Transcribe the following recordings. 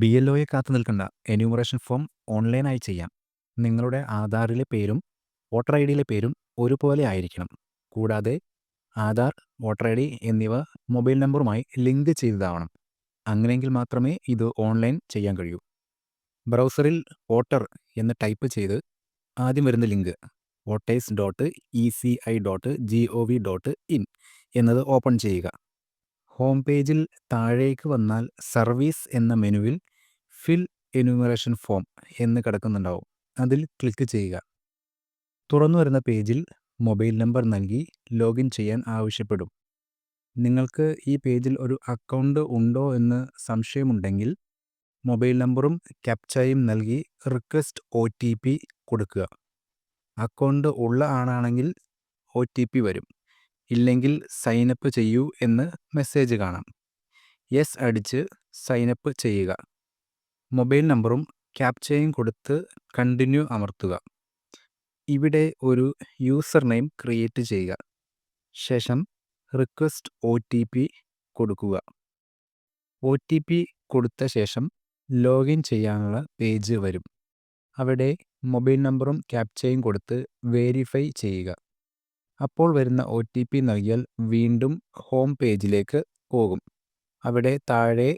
B L ഒയെ കാത്തു നിൽക്കണ്ട. Enumeration form ഓൺലൈനായി ചെയ്യാം. നിങ്ങളുടെ ആധാറിലെ പേരും വോട്ടർ ഐ ഡിയിലെ പേരും ഒരുപോലെ ആയിരിക്കണം. കൂടാതെ ആധാർ വോട്ടർ ഐ ഡി എന്നിവ മൊബൈൽ നമ്പറുമായി ലിങ്ക് ചെയ്തതാവണം. അങ്ങനെയെങ്കിൽ മാത്രമേ ഇത് ഓൺലൈൻ ചെയ്യാൻ കഴിയൂ. ബ്രൗസറിൽ വോട്ടർ എന്ന് ടൈപ്പ് ചെയ്ത് ആദ്യം വരുന്ന link voters dot E C I dot G O V dot in എന്നത് ഓപ്പൺ ചെയ്യുക. ഹോം പേജിൽ താഴേക്ക് വന്നാൽ സർവീസ് എന്ന മെനുവിൽ ഫിൽ എന്യൂമറേഷൻ ഫോം എന്ന് കിടക്കുന്നുണ്ടാവും. അതിൽ ക്ലിക്ക് ചെയ്യുക. തുറന്നു വരുന്ന പേജിൽ മൊബൈൽ നമ്പർ നൽകി ലോഗിൻ ചെയ്യാൻ ആവശ്യപ്പെടും. നിങ്ങൾക്ക് ഈ പേജിൽ ഒരു അക്കൗണ്ട് ഉണ്ടോ എന്ന് സംശയമുണ്ടെങ്കിൽ മൊബൈൽ നമ്പറും ക്യാപ്ചയും നൽകി റിക്വസ്റ്റ് ഒ കൊടുക്കുക. അക്കൗണ്ട് ഉള്ള ആളാണെങ്കിൽ ഒ വരും. ഇല്ലെങ്കിൽ സൈനപ്പ് ചെയ്യൂ എന്ന് മെസ്സേജ് കാണാം. യെസ് അടിച്ച് സൈനപ്പ് ചെയ്യുക. മൊബൈൽ നമ്പറും ക്യാപ്ചയും കൊടുത്ത് കണ്ടിന്യൂ അമർത്തുക. ഇവിടെ ഒരു യൂസർ നെയിം ക്രിയേറ്റ് ചെയ്യുക. ശേഷം റിക്വസ്റ്റ് ഒ ടി പി കൊടുക്കുക. ഒ ടി പി കൊടുത്ത ശേഷം ലോഗിൻ ചെയ്യാനുള്ള പേജ് വരും. അവിടെ മൊബൈൽ നമ്പറും ക്യാപ്ചയും കൊടുത്ത് വേരിഫൈ ചെയ്യുക. അപ്പോൾ വരുന്ന ഒ ടി പി നൽകിയാൽ വീണ്ടും ഹോം പേജിലേക്ക് പോകും. അവിടെ താഴെ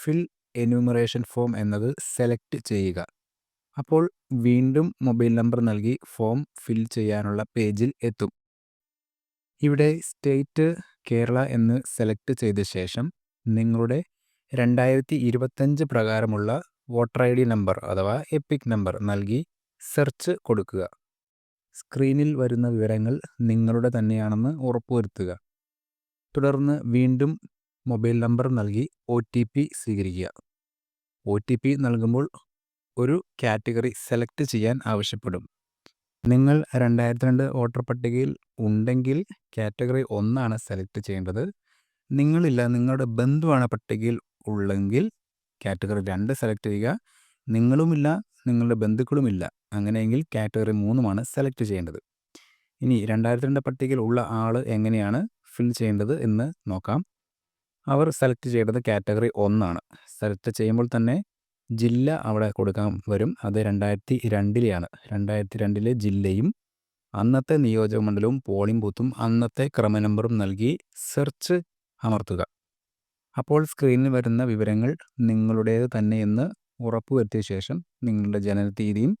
ഫിൽ എന്യൂമറേഷൻ ഫോം എന്നത് സെലക്ട് ചെയ്യുക. അപ്പോൾ വീണ്ടും മൊബൈൽ നമ്പർ നൽകി ഫോം ഫിൽ ചെയ്യാനുള്ള പേജിൽ എത്തും. ഇവിടെ സ്റ്റേറ്റ് കേരള എന്ന് സെലക്ട് ചെയ്ത ശേഷം നിങ്ങളുടെ രണ്ടായിരത്തി ഇരുപത്തഞ്ച് പ്രകാരമുള്ള വോട്ടർ ഐ ഡി നമ്പർ അഥവാ എപ്പിക് നമ്പർ നൽകി സെർച്ച് കൊടുക്കുക. സ്ക്രീനിൽ വരുന്ന വിവരങ്ങൾ നിങ്ങളുടെ തന്നെയാണെന്ന് ഉറപ്പുവരുത്തുക. തുടർന്ന് വീണ്ടും മൊബൈൽ നമ്പർ നൽകി ഒ ടി പി സ്വീകരിക്കുക. ഒ ടി പി നൽകുമ്പോൾ ഒരു കാറ്റഗറി സെലക്ട് ചെയ്യാൻ ആവശ്യപ്പെടും. നിങ്ങൾ രണ്ടായിരത്തി രണ്ട് വോട്ടർ പട്ടികയിൽ ഉണ്ടെങ്കിൽ കാറ്റഗറി ഒന്നാണ് സെലക്ട് ചെയ്യേണ്ടത്. നിങ്ങളില്ല നിങ്ങളുടെ ബന്ധുവാണ് പട്ടികയിൽ ഉള്ളെങ്കിൽ കാറ്റഗറി രണ്ട് സെലക്ട് ചെയ്യുക. നിങ്ങളുമില്ല നിങ്ങളുടെ ബന്ധുക്കളുമില്ല. അങ്ങനെയെങ്കിൽ കാറ്റഗറി മൂന്നുമാണ് സെലക്ട് ചെയ്യേണ്ടത്. ഇനി രണ്ടായിരത്തി രണ്ട് പട്ടികയിൽ ഉള്ള ആൾ എങ്ങനെയാണ് ഫിൽ ചെയ്യേണ്ടത് എന്ന് നോക്കാം. അവർ സെലക്ട് ചെയ്യേണ്ടത് കാറ്റഗറി ഒന്നാണ്. സെലക്ട് ചെയ്യുമ്പോൾ തന്നെ ജില്ല അവിടെ കൊടുക്കാൻ വരും. അത് രണ്ടായിരത്തി രണ്ടിലെയാണ് രണ്ടായിരത്തി രണ്ടിലെ ജില്ലയും അന്നത്തെ നിയോജക മണ്ഡലവും പോളിംഗ് ബൂത്തും അന്നത്തെ ക്രമ നമ്പറും നൽകി സെർച്ച് അമർത്തുക. അപ്പോൾ സ്ക്രീനിൽ വരുന്ന വിവരങ്ങൾ നിങ്ങളുടേത് തന്നെയെന്ന് ഉറപ്പുവരുത്തിയ ശേഷം നിങ്ങളുടെ ജനനത്തീയതിയും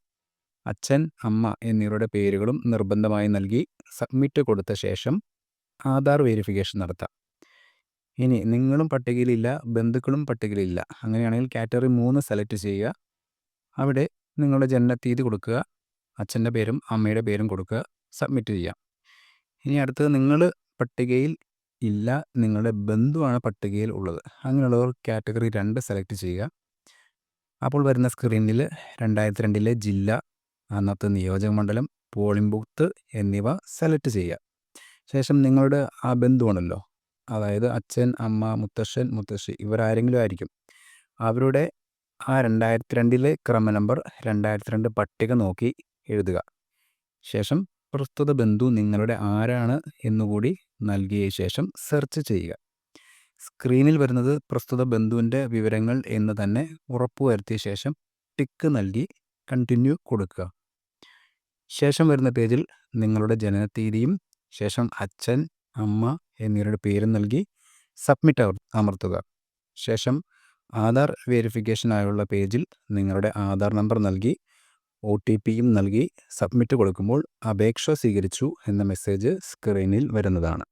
അച്ഛൻ അമ്മ എന്നിവരുടെ പേരുകളും നിർബന്ധമായി നൽകി സബ്മിറ്റ് കൊടുത്ത ശേഷം ആധാർ വെരിഫിക്കേഷൻ നടത്താം. ഇനി നിങ്ങളും പട്ടികയിലില്ല ബന്ധുക്കളും പട്ടികയിലില്ല അങ്ങനെയാണെങ്കിൽ കാറ്റഗറി മൂന്ന് സെലക്ട് ചെയ്യുക. അവിടെ നിങ്ങളുടെ ജനനത്തീയതി കൊടുക്കുക അച്ഛന്റെ പേരും അമ്മയുടെ പേരും കൊടുക്കുക സബ്മിറ്റ് ചെയ്യാം ഇനി അടുത്തത് നിങ്ങൾ പട്ടികയിൽ ഇല്ല നിങ്ങളുടെ ബന്ധുവാണ് പട്ടികയിൽ ഉള്ളത് അങ്ങനെയുള്ളവർ കാറ്റഗറി രണ്ട് സെലക്ട് ചെയ്യുക. അപ്പോൾ വരുന്ന സ്ക്രീനിൽ രണ്ടായിരത്തി രണ്ടിലെ ജില്ല അന്നത്തെ നിയോജക മണ്ഡലം പോളിംഗ് ബൂത്ത് എന്നിവ സെലക്ട് ചെയ്യുക. ശേഷം നിങ്ങളുടെ ആ ബന്ധുവാണല്ലോ അതായത് അച്ഛൻ അമ്മ മുത്തശ്ശൻ മുത്തശ്ശി ഇവരാരെങ്കിലും ആയിരിക്കും. അവരുടെ ആ രണ്ടായിരത്തി രണ്ടിലെ ക്രമ നമ്പർ രണ്ടായിരത്തി രണ്ട് പട്ടിക നോക്കി എഴുതുക. ശേഷം പ്രസ്തുത ബന്ധു നിങ്ങളുടെ ആരാണ് എന്നുകൂടി നൽകിയ ശേഷം സെർച്ച് ചെയ്യുക. സ്ക്രീനിൽ വരുന്നത് പ്രസ്തുത ബന്ധുവിന്റെ വിവരങ്ങൾ എന്ന് തന്നെ ഉറപ്പുവരുത്തിയ ശേഷം ടിക്ക് നൽകി കണ്ടിന്യൂ കൊടുക്കുക. ശേഷം വരുന്ന പേജിൽ നിങ്ങളുടെ ജനനത്തീയതിയും ശേഷം അച്ഛൻ അമ്മ എന്നിവരുടെ പേരും നൽകി സബ്മിറ്റ് അമർത്തുക. ശേഷം ആധാർ വെരിഫിക്കേഷനായുള്ള പേജിൽ നിങ്ങളുടെ ആധാർ നമ്പർ നൽകി ഒ ടി പിയും നൽകി സബ്മിറ്റ് കൊടുക്കുമ്പോൾ അപേക്ഷ സ്വീകരിച്ചു എന്ന മെസ്സേജ് സ്ക്രീനിൽ വരുന്നതാണ്.